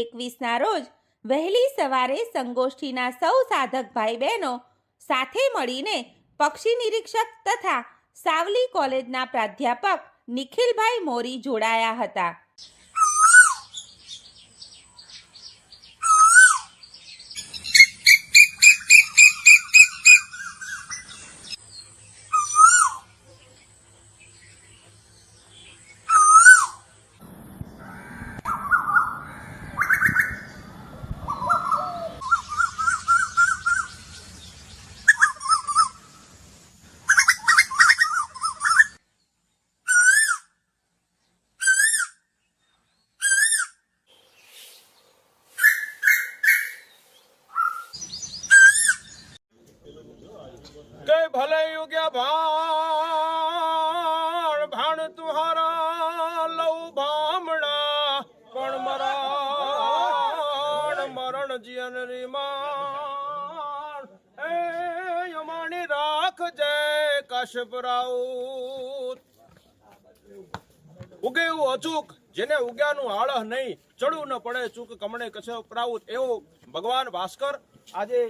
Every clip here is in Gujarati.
એકવીસના રોજ વહેલી સવારે સંગોષ્ઠીના સૌ સાધક ભાઈ બહેનો સાથે મળીને પક્ષી નિરીક્ષક તથા સાવલી કોલેજના પ્રાધ્યાપક નિખિલભાઈ મોરી જોડાયા હતા. કે ભલે યુગ્યા ભાણ ભાણ તુહારા લઉ ભામણા પણ મરણ મરણ જીવન રીમાણ એ યમાણી રાખ જય કશ્યપ રાઉત. ઉગે એવું અચૂક, જેને ઉગ્યાનું આળહ નહીં ચડવું ન પડે ચૂક કમણે કશ્યપ રાઉત. એવો ભગવાન ભાસ્કર આજે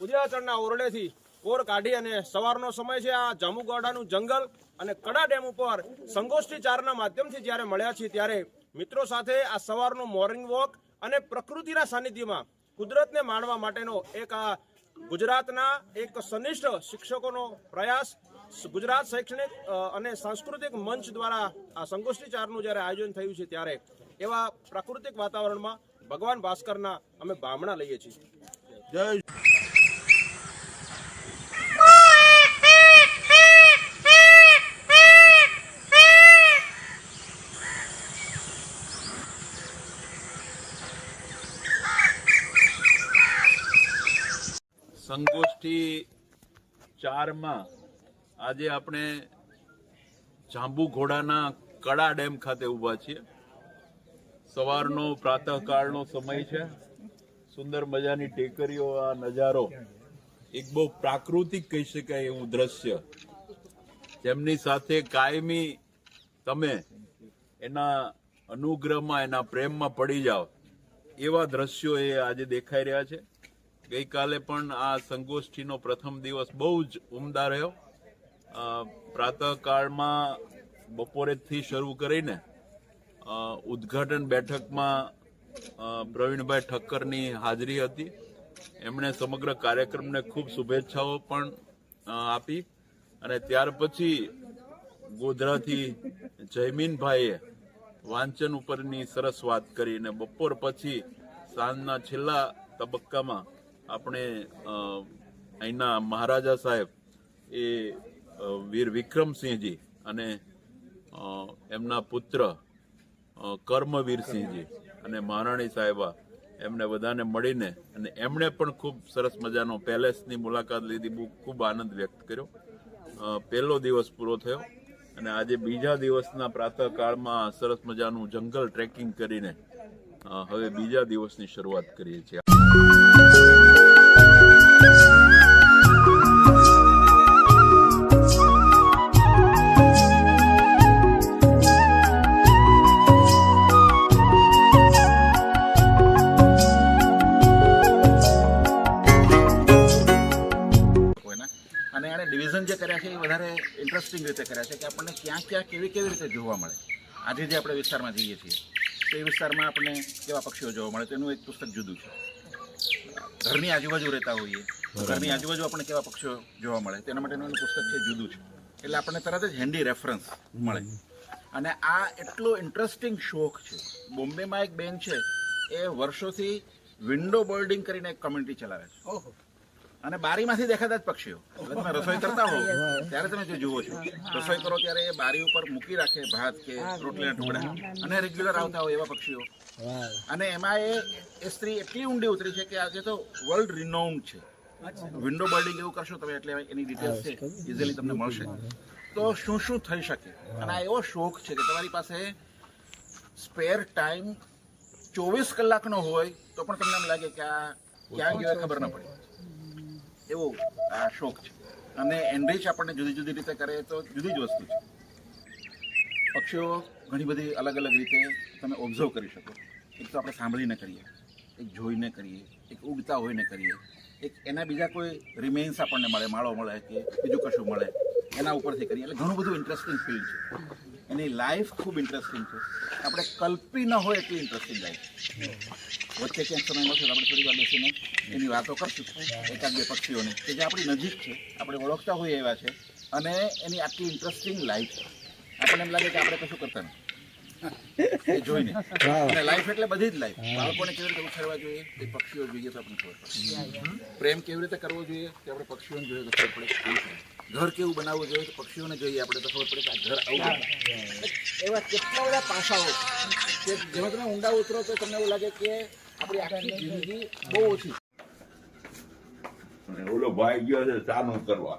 ઉદયાચળના ઓરડેથી કોર કાઢી અને સવારનો સમય છે આ જાંબુગોડાનું જંગલ અને કડા ડેમ ઉપર સંગોષ્ઠી ચારના માધ્યમથી જ્યારે મળ્યા છીએ ત્યારે મિત્રો સાથે આ સવારનો મોર્નિંગ વોક અને પ્રકૃતિના સાનિધ્યમાં કુદરતને માણવા માટેનો એક આ ગુજરાતના એક સનિષ્ઠ શિક્ષકોનો પ્રયાસ ગુજરાત શૈક્ષણિક અને સાંસ્કૃતિક મંચ દ્વારા આ સંગોષ્ઠી ચારનું જ્યારે આયોજન થયું છે ત્યારે એવા પ્રાકૃતિક વાતાવરણમાં ભગવાન ભાસ્કરના અમે બામણા લઈએ છીએ. જય સંગોષ્ઠી ચારમાં આજે આપણે જાંબુ ઘોડાના કડા ડેમ ખાતે ઊભા છીએ. સવારનો પ્રાતઃકાળનો સમય છે. સુંદર મજાની ટેકરીઓ, આ નજારો એક બહુ પ્રાકૃતિક કહી શકાય એવું દ્રશ્ય. જેમની સાથે કાયમી તમે એના અનુગ્રહમાં, એના પ્રેમમાં પડી જાઓ. એવા દ્રશ્યો એ આજે દેખાઈ રહ્યા છે. ગઈકાલે પણ આ સંગોષ્ઠીનો પ્રથમ દિવસ બહુ જ ઉમદા રહ્યો. પ્રાતઃકાળમાં બપોરેથી શરૂ કરીને ઉદ્ઘાટન બેઠકમાં પ્રવીણભાઈ ઠક્કરની હાજરી હતી. એમણે સમગ્ર કાર્યક્રમને ખૂબ શુભેચ્છાઓ પણ આપી. અને ત્યાર પછી ગોધરાથી જયમીનભાઈએ વાંચન ઉપરની સરસ વાત કરી અને બપોર પછી સાંજના છેલ્લા તબક્કામાં આપણે અહીંના મહારાજા સાહેબ એ વીર વિક્રમસિંહજી અને એમના પુત્ર કર્મવીરસિંહજી અને મહારાણી સાહેબા એમને બધાને મળીને અને એમણે પણ ખૂબ સરસ મજાનો પેલેસની મુલાકાત લીધી. બહુ ખૂબ આનંદ વ્યક્ત કર્યો. પહેલો દિવસ પૂરો થયો અને આજે બીજા દિવસના પ્રાતઃકાળમાં સરસ મજાનું જંગલ ટ્રેકિંગ કરીને હવે બીજા દિવસની શરૂઆત કરીએ છીએ. અને એણે ડિવિઝન જે કર્યા છે એ વધારે ઇન્ટરેસ્ટિંગ રીતે કર્યા છે કે આપણને ક્યાં ક્યાં કેવી કેવી રીતે જોવા મળે. આજે જે આપણે વિસ્તારમાં જઈએ છીએ, તો એ વિસ્તારમાં આપણને કેવા પક્ષીઓ જોવા મળે તેનું એક પુસ્તક જુદું છે. ઘરની આજુબાજુ રહેતા હોઈએ. ઘરની આજુબાજુ આપણને કેવા પક્ષીઓ જોવા મળે? તેના માટેનું એનું પુસ્તક છે જુદું છે. એટલે આપણને તરત જ હેન્ડી રેફરન્સ મળે. અને આ એટલો ઇન્ટરેસ્ટિંગ શોખ છે. બોમ્બેમાં એક બેન છે એ વર્ષોથી વિન્ડો બોર્ડિંગ કરીને એક કમ્યુનિટી ચલાવે છે. અને બારીમાંથી દેખાતા જ પક્ષીઓ. તમે રસોઈ કરતા હો ત્યારે તમે જે જુઓ છો. રસોઈ કરો ત્યારે એ બારી ઉપર મૂકી રાખે ભાત કે રોટલીના ટુકડા. અને રેગ્યુલર આવતા હોય એવા પક્ષીઓ. અને એમાં એ એ સ્ત્રી એટલી ઊંડી ઉતરી છે કે આજે તો વર્લ્ડ રિનોન્ડ છે. વિન્ડો બર્ડિંગ એવું કરશો તમે એટલે એની ડિટેલ્સ છે ઇઝીલી તમને મળશે. તો શું શું થઈ શકે? અને આ એવો શોખ છે કે તમારી પાસે સ્પેર ટાઈમ ચોવીસ કલાકનો હોય તો પણ તમને એમ લાગે કે આ ક્યાં ગયો ખબર ન પડે. એવો, આ શોખ છે. અને એનરીચ આપણને જુદી જુદી રીતે કરે તો જુદી જ વસ્તુ છે. પક્ષીઓ ઘણી બધી અલગ અલગ રીતે તમે ઓબ્ઝર્વ કરી શકો. એક તો આપણે સાંભળીને કરીએ, એક જોઈને કરીએ, એક ઉગતા હોઈને કરીએ, એક એના બીજા કોઈ રિમેન્સ આપણને મળે, માળો મળે કે બીજું કશું મળે, એના ઉપરથી કરીએ. એટલે ઘણું બધું ઇન્ટરેસ્ટિંગ ફિલ્ડ છે. એની લાઈફ ખૂબ ઇન્ટરેસ્ટિંગ છે. આપણે કલ્પી ન હોય એટલી ઇન્ટરેસ્ટિંગ લાઈફ વચ્ચે ક્યાંક સમય મળશે આપણે થોડી વાર બેસીને એની વાતો કરશું એકાદ બે પક્ષીઓની કે જે આપણી નજીક છે આપણે ઓળખતા હોઈએ એવા છે અને એની આટલી ઇન્ટરેસ્ટિંગ લાઈફ છે. આપણને એમ લાગે કે આપણે કશું કરતા નથી. જોઈને. અને લાઈફ એટલે બધી જ લાઈફ બાળકોને કેવી રીતે ઉછેરવા જોઈએ એ પક્ષીઓ જોઈએ તો આપણને ખબર પડે. પ્રેમ કેવી રીતે કરવો જોઈએ તે આપણે પક્ષીઓને જોઈએ તો ખબર પડે ઘર કેવું બનાવવું જોઈએ તો પક્ષીઓને જોઈએ આપણે તો ખબર પડે કે આ ઘર આવું એવા કેટલા બધા પાસાઓ કે જેમાં તમે ઊંડા ઉતરો તો તમને એવું લાગે કે આપણી આખી જિંદગી બહુ ઓછી અને ઓલો ભાઈ ગયો છે સાનું કરવા.